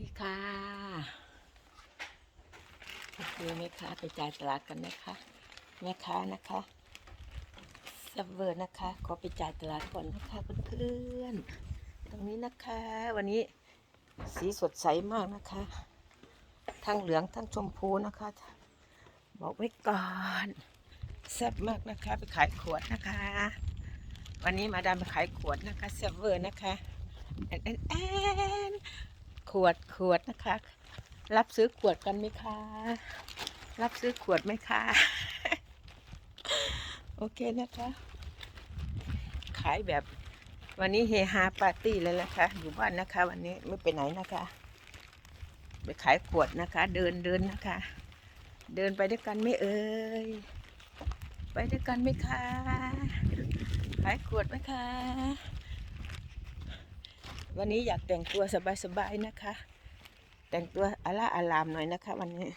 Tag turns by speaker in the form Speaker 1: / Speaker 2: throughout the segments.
Speaker 1: ดีค่ะโอเคไหมคะไปจ่ายตลาดกันนะคะแม่ค้านะคะซับเวอร์นะคะ ขอไปจ่ายตลาดก่อนนะคะเพื่อนๆตรงนี้นะคะ วันนี้สีสดใสมากนะคะ ทั้งเหลืองทั้งชมพูนะคะ บอกไว้ก่อนแซ่บมากนะคะ ไปขายขวดนะคะ วันนี้มาดามไปขายขวดนะคะเซฟเวอร์นะคะแอนแอนแอน ขวดขวดนะคะ รับซื้อขวดกันไหมคะ รับซื้อขวดไหมคะ โอเคนะคะ ขายแบบวันนี้เฮฮาปาร์ตี้เลยนะคะ อยู่บ้านนะคะ วันนี้ไม่ไปไหนนะคะ ไปขายขวดนะคะ เดินเดินนะคะ เดินไปด้วยกันไหม่เอ่ยไปด้วยกันไหมคะ ขายขวดไหมคะ วันนี้อยากแต่งตัวสบายๆนะคะ แต่งตัวอาล่าอารามหน่อยนะคะ วันนี้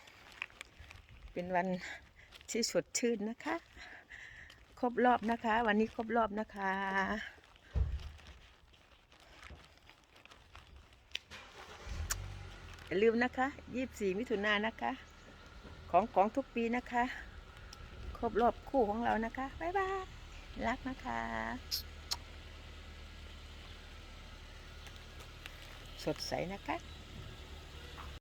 Speaker 1: เป็นวันที่สดชื่นนะคะ ครบรอบนะคะ วันนี้ครบรอบนะคะอย่าลืมนะคะ24มิถุนายนนะคะ ของของทุกปีนะคะ ครบรอบคู่ของเรานะคะ บ๊ายบาย รักนะคะ สดใสนะคะ